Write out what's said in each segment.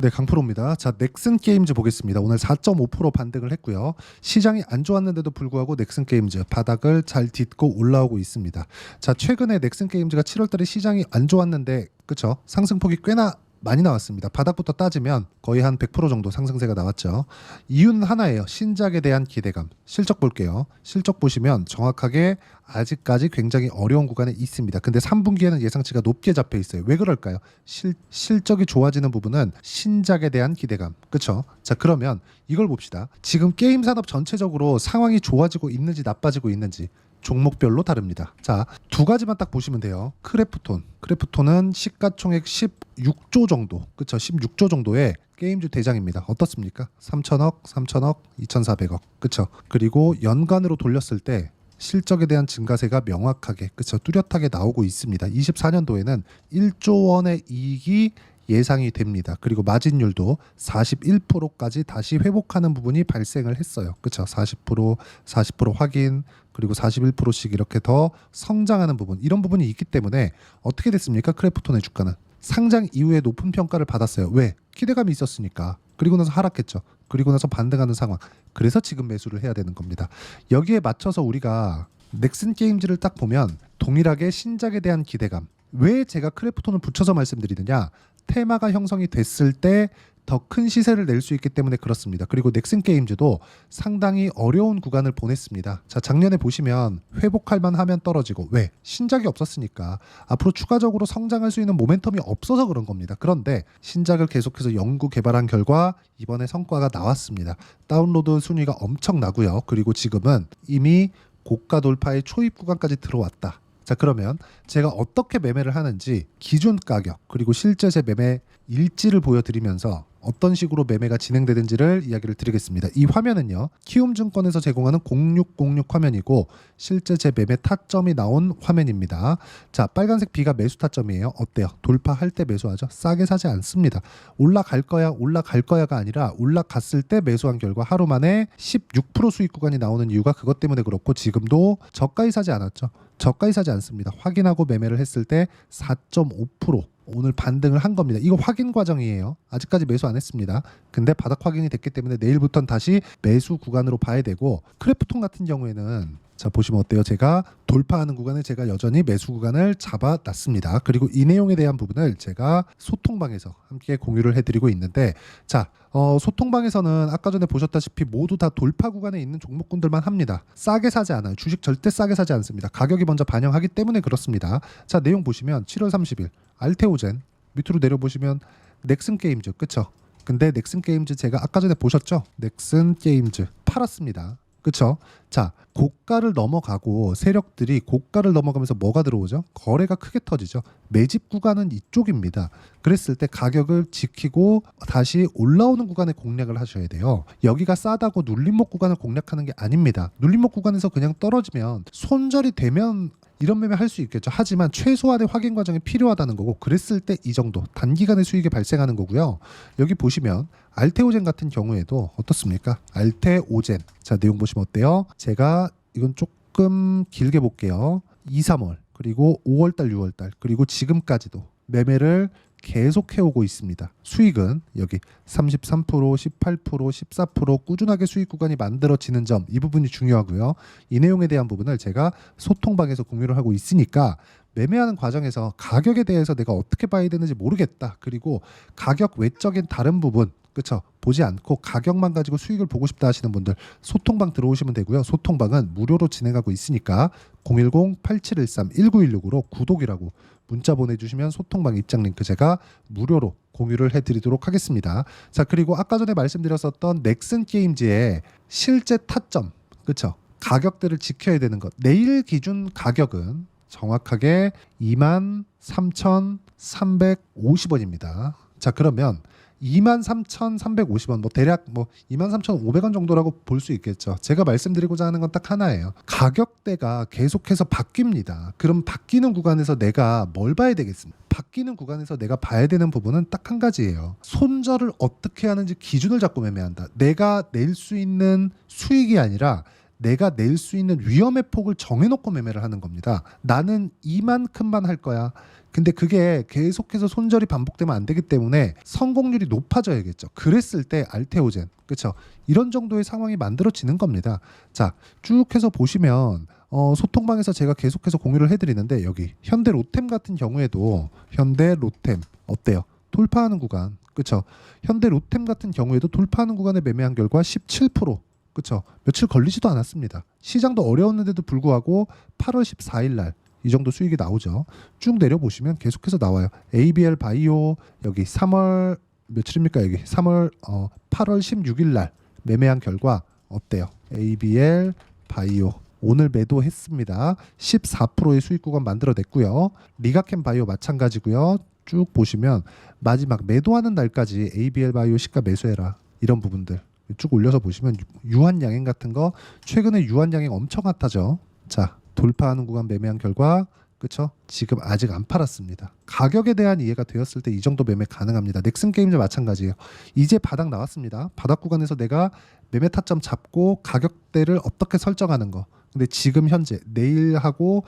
네, 강프로입니다. 자, 넥슨 게임즈 보겠습니다. 오늘 4.5% 반등을 했고요. 시장이 안 좋았는데도 불구하고 넥슨 게임즈 바닥을 잘 딛고 올라오고 있습니다. 자, 최근에 넥슨 게임즈가 7월 달에 시장이 안 좋았는데 그쵸? 상승폭이 꽤나 많이 나왔습니다. 바닥부터 따지면 거의 한 100% 정도 상승세가 나왔죠. 이유는 하나예요. 신작에 대한 기대감. 실적 볼게요. 실적 보시면 정확하게 아직까지 굉장히 어려운 구간에 있습니다. 근데 3분기에는 예상치가 높게 잡혀 있어요. 왜 그럴까요? 실, 실적이 좋아지는 부분은 신작에 대한 기대감. 그쵸? 자, 그러면 이걸 봅시다. 지금 게임 산업 전체적으로 상황이 좋아지고 있는지 나빠지고 있는지 종목별로 다릅니다. 자, 두 가지만 딱 보시면 돼요. 크래프톤. 크래프톤은 시가총액 16조 정도. 그쵸? 16조 정도의 게임주 대장입니다. 어떻습니까? 3천억, 3천억, 2,400억. 그쵸? 그리고 연간으로 돌렸을 때 실적에 대한 증가세가 명확하게 그쵸 뚜렷하게 나오고 있습니다. 24년도에는 1조 원의 이익이 예상이 됩니다. 그리고 마진율도 41%까지 다시 회복하는 부분이 발생을 했어요. 그렇죠? 40%, 40% 확인 그리고 41%씩 이렇게 더 성장하는 부분 이런 부분이 있기 때문에 어떻게 됐습니까? 크래프톤의 주가는 상장 이후에 높은 평가를 받았어요. 왜? 기대감이 있었으니까. 그리고 나서 하락했죠. 그리고 나서 반등하는 상황. 그래서 지금 매수를 해야 되는 겁니다. 여기에 맞춰서 우리가 넥슨 게임즈를 딱 보면 동일하게 신작에 대한 기대감. 왜 제가 크래프톤을 붙여서 말씀드리느냐? 테마가 형성이 됐을 때 더 큰 시세를 낼 수 있기 때문에 그렇습니다. 그리고 넥슨 게임즈도 상당히 어려운 구간을 보냈습니다. 자, 작년에 보시면 회복할 만하면 떨어지고 왜? 신작이 없었으니까 앞으로 추가적으로 성장할 수 있는 모멘텀이 없어서 그런 겁니다. 그런데 신작을 계속해서 연구 개발한 결과 이번에 성과가 나왔습니다. 다운로드 순위가 엄청나고요. 그리고 지금은 이미 고가 돌파의 초입 구간까지 들어왔다. 자 그러면 제가 어떻게 매매를 하는지 기준 가격 그리고 실제 제 매매 일지를 보여드리면서 어떤 식으로 매매가 진행되는지를 이야기를 드리겠습니다. 이 화면은요 키움증권에서 제공하는 0606 화면이고 실제 제 매매 타점이 나온 화면입니다. 자 빨간색 B가 매수 타점이에요. 어때요? 돌파할 때 매수하죠. 싸게 사지 않습니다. 올라갈 거야 올라갈 거야가 아니라 올라갔을 때 매수한 결과 하루 만에 16% 수익 구간이 나오는 이유가 그것 때문에 그렇고 지금도 저가에 사지 않았죠. 저가에 사지 않습니다. 확인하고 매매를 했을 때 4.5% 오늘 반등을 한 겁니다. 이거 확인 과정이에요. 아직까지 매수 안 했습니다. 근데 바닥 확인이 됐기 때문에 내일부터는 다시 매수 구간으로 봐야 되고 크래프톤 같은 경우에는 자 보시면 어때요? 제가 돌파하는 구간에 제가 여전히 매수 구간을 잡아놨습니다. 그리고 이 내용에 대한 부분을 제가 소통방에서 함께 공유를 해드리고 있는데 자 어, 소통방에서는 아까 전에 보셨다시피 모두 다 돌파 구간에 있는 종목군들만 합니다. 싸게 사지 않아요. 주식 절대 싸게 사지 않습니다. 가격이 먼저 반영하기 때문에 그렇습니다. 자 내용 보시면 7월 30일 알테오젠 밑으로 내려보시면 넥슨 게임즈 그쵸? 근데 넥슨 게임즈 제가 아까 전에 보셨죠? 넥슨 게임즈 팔았습니다. 그쵸? 자, 고가를 넘어가고 세력들이 고가를 넘어가면서 뭐가 들어오죠? 거래가 크게 터지죠. 매집 구간은 이쪽입니다. 그랬을 때 가격을 지키고 다시 올라오는 구간에 공략을 하셔야 돼요. 여기가 싸다고 눌림목 구간을 공략하는 게 아닙니다. 눌림목 구간에서 그냥 떨어지면 손절이 되면 이런 매매 할 수 있겠죠. 하지만 최소한의 확인 과정이 필요하다는 거고 그랬을 때 이 정도 단기간의 수익이 발생하는 거고요. 여기 보시면 알테오젠 같은 경우에도 어떻습니까? 알테오젠. 자, 내용 보시면 어때요? 제가 이건 조금 길게 볼게요. 2, 3월 그리고 5월 달, 6월 달 그리고 지금까지도 매매를 계속 해오고 있습니다. 수익은 여기 33%, 18%, 14% 꾸준하게 수익 구간이 만들어지는 점 이 부분이 중요하고요. 이 내용에 대한 부분을 제가 소통방에서 공유를 하고 있으니까 매매하는 과정에서 가격에 대해서 내가 어떻게 봐야 되는지 모르겠다. 그리고 가격 외적인 다른 부분 그쵸 보지 않고 가격만 가지고 수익을 보고 싶다 하시는 분들 소통방 들어오시면 되고요. 소통방은 무료로 진행하고 있으니까 010-8713-1916으로 구독이라고 문자 보내주시면 소통방 입장 링크 제가 무료로 공유를 해드리도록 하겠습니다. 자 그리고 아까 전에 말씀드렸었던 넥슨 게임즈의 실제 타점 그쵸 가격대를 지켜야 되는 것 내일 기준 가격은 정확하게 23,350원입니다. 자 그러면 23,350원 뭐 대략 뭐 23,500원 정도라고 볼 수 있겠죠. 제가 말씀드리고자 하는 건 딱 하나예요. 가격대가 계속해서 바뀝니다. 그럼 바뀌는 구간에서 내가 뭘 봐야 되겠습니까? 바뀌는 구간에서 내가 봐야 되는 부분은 딱 한 가지예요. 손절을 어떻게 하는지 기준을 잡고 매매한다. 내가 낼 수 있는 수익이 아니라 내가 낼 수 있는 위험의 폭을 정해놓고 매매를 하는 겁니다. 나는 이만큼만 할 거야. 근데 그게 계속해서 손절이 반복되면 안 되기 때문에 성공률이 높아져야겠죠. 그랬을 때 알테오젠, 그렇죠? 이런 정도의 상황이 만들어지는 겁니다. 자, 쭉 해서 보시면 어, 소통방에서 제가 계속해서 공유를 해드리는데 여기 현대 로템 같은 경우에도 현대 로템 어때요? 돌파하는 구간, 그렇죠? 현대 로템 같은 경우에도 돌파하는 구간에 매매한 결과 17%. 그렇죠. 며칠 걸리지도 않았습니다. 시장도 어려웠는데도 불구하고 8월 14일 날 이 정도 수익이 나오죠. 쭉 내려 보시면 계속해서 나와요. ABL 바이오 여기 3월 며칠입니까? 여기 3월 어 8월 16일 날 매매한 결과 어때요? ABL 바이오 오늘 매도했습니다. 14%의 수익 구간 만들어냈고요. 리가캠 바이오 마찬가지고요. 쭉 보시면 마지막 매도하는 날까지 ABL 바이오 시가 매수해라 이런 부분들 쭉 올려서 보시면 유- 유한 양행 같은 거 최근에 유한 양행 엄청 핫하죠. 자 돌파하는 구간 매매한 결과 그쵸? 지금 아직 안 팔았습니다. 가격에 대한 이해가 되었을 때 이 정도 매매 가능합니다. 넥슨 게임즈 마찬가지예요. 이제 바닥 나왔습니다. 바닥 구간에서 내가 매매 타점 잡고 가격대를 어떻게 설정하는 거. 근데 지금 현재 내일하고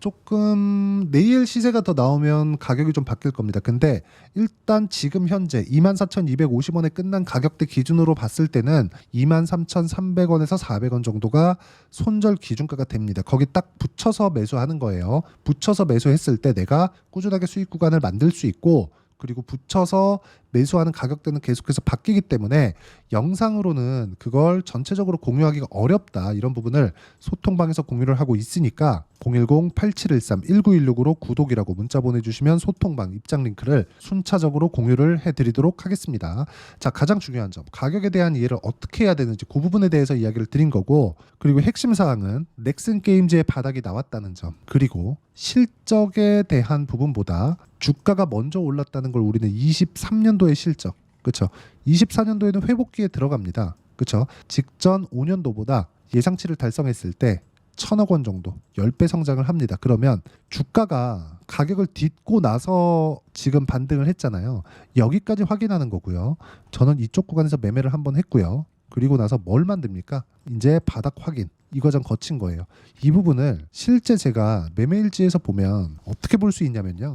조금 내일 시세가 더 나오면 가격이 좀 바뀔 겁니다. 근데 일단 지금 현재 24,250원에 끝난 가격대 기준으로 봤을 때는 23,300원에서 400원 정도가 손절 기준가가 됩니다. 거기 딱 붙여서 매수하는 거예요. 붙여서 매수했을 때 내가 꾸준하게 수익 구간을 만들 수 있고 그리고 붙여서 매수하는 가격대는 계속해서 바뀌기 때문에 영상으로는 그걸 전체적으로 공유하기가 어렵다 이런 부분을 소통방에서 공유를 하고 있으니까 010-8713-1916으로 구독이라고 문자 보내주시면 소통방 입장 링크를 순차적으로 공유를 해드리도록 하겠습니다. 자 가장 중요한 점 가격에 대한 이해를 어떻게 해야 되는지 그 부분에 대해서 이야기를 드린 거고 그리고 핵심 사항은 넥슨 게임즈의 바닥이 나왔다는 점 그리고 실적에 대한 부분보다 주가가 먼저 올랐다는 걸 우리는 23년도 의 실적 그렇죠 24년도에는 회복기에 들어갑니다 그렇죠 직전 5년도보다 예상치를 달성했을 때 천억 원 정도 10배 성장을 합니다. 그러면 주가가 가격을 딛고 나서 지금 반등을 했잖아요. 여기까지 확인하는 거고요. 저는 이쪽 구간에서 매매를 한번 했고요. 그리고 나서 뭘 만듭니까? 이제 바닥 확인. 이 과정 거친 거예요. 이 부분을 실제 제가 매매일지에서 보면 어떻게 볼 수 있냐면요.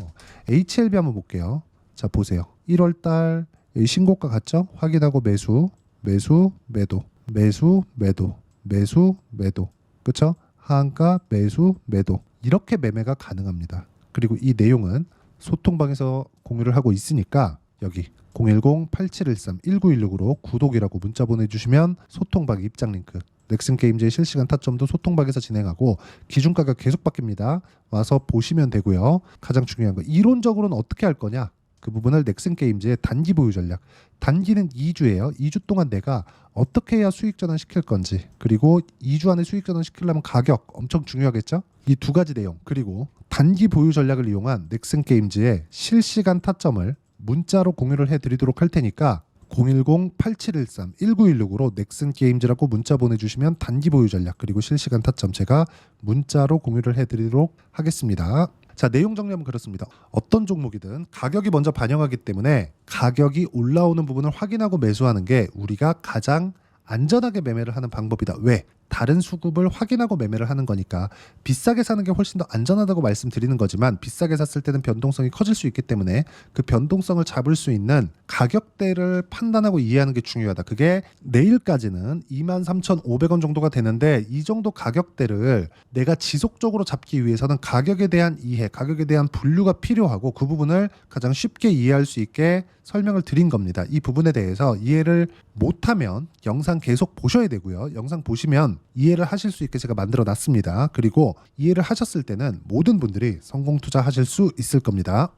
HLB 한번 볼게요. 자, 보세요. 1월 달 여기 신고가 같죠? 확인하고 매수, 매수, 매도, 매수, 매도, 매수, 매도. 그렇죠? 하한가 매수 매도 이렇게 매매가 가능합니다. 그리고 이 내용은 소통방에서 공유를 하고 있으니까 여기 010-8713-1916으로 구독이라고 문자 보내주시면 소통방 입장 링크 넥슨 게임즈의 실시간 타점도 소통방에서 진행하고 기준 가격 계속 바뀝니다. 와서 보시면 되고요. 가장 중요한 거 이론적으로는 어떻게 할 거냐? 그 부분을 넥슨 게임즈의 단기 보유 전략. 단기는 2주예요. 2주 동안 내가 어떻게 해야 수익 전환 시킬 건지 그리고 2주 안에 수익 전환 시키려면 가격 엄청 중요하겠죠? 이 두 가지 내용 그리고 단기 보유 전략을 이용한 넥슨 게임즈의 실시간 타점을 문자로 공유를 해드리도록 할 테니까 010-8713-1916으로 넥슨 게임즈라고 문자 보내주시면 단기 보유 전략 그리고 실시간 타점 제가 문자로 공유를 해드리도록 하겠습니다. 자 내용 정리하면 그렇습니다. 어떤 종목이든 가격이 먼저 반영하기 때문에 가격이 올라오는 부분을 확인하고 매수하는 게 우리가 가장 안전하게 매매를 하는 방법이다. 왜? 다른 수급을 확인하고 매매를 하는 거니까 비싸게 사는 게 훨씬 더 안전하다고 말씀드리는 거지만 비싸게 샀을 때는 변동성이 커질 수 있기 때문에 그 변동성을 잡을 수 있는 가격대를 판단하고 이해하는 게 중요하다. 그게 내일까지는 23,500원 정도가 되는데 이 정도 가격대를 내가 지속적으로 잡기 위해서는 가격에 대한 이해, 가격에 대한 분류가 필요하고 그 부분을 가장 쉽게 이해할 수 있게 설명을 드린 겁니다. 이 부분에 대해서 이해를 못하면 영상 계속 보셔야 되고요. 영상 보시면 이해를 하실 수 있게 제가 만들어 놨습니다. 그리고 이해를 하셨을 때는 모든 분들이 성공 투자하실 수 있을 겁니다.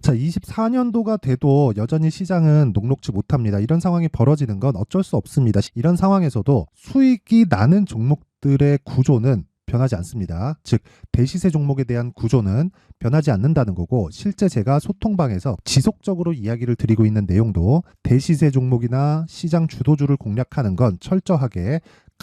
자, 24년도가 돼도 여전히 시장은 녹록지 못합니다. 이런 상황이 벌어지는 건 어쩔 수 없습니다. 이런 상황에서도 수익이 나는 종목들의 구조는 변하지 않습니다. 즉, 대시세 종목에 대한 구조는 변하지 않는다는 거고, 실제 제가 소통방에서 지속적으로 이야기를 드리고 있는 내용도 대시세 종목이나 시장 주도주를 공략하는 건 철저하게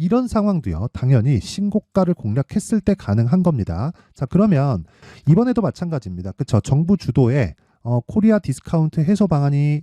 이런 상황도요 당연히 신고가를 공략했을 때 가능한 겁니다. 자 그러면 이번에도 마찬가지입니다. 그쵸 정부 주도의 어, 코리아 디스카운트 해소 방안이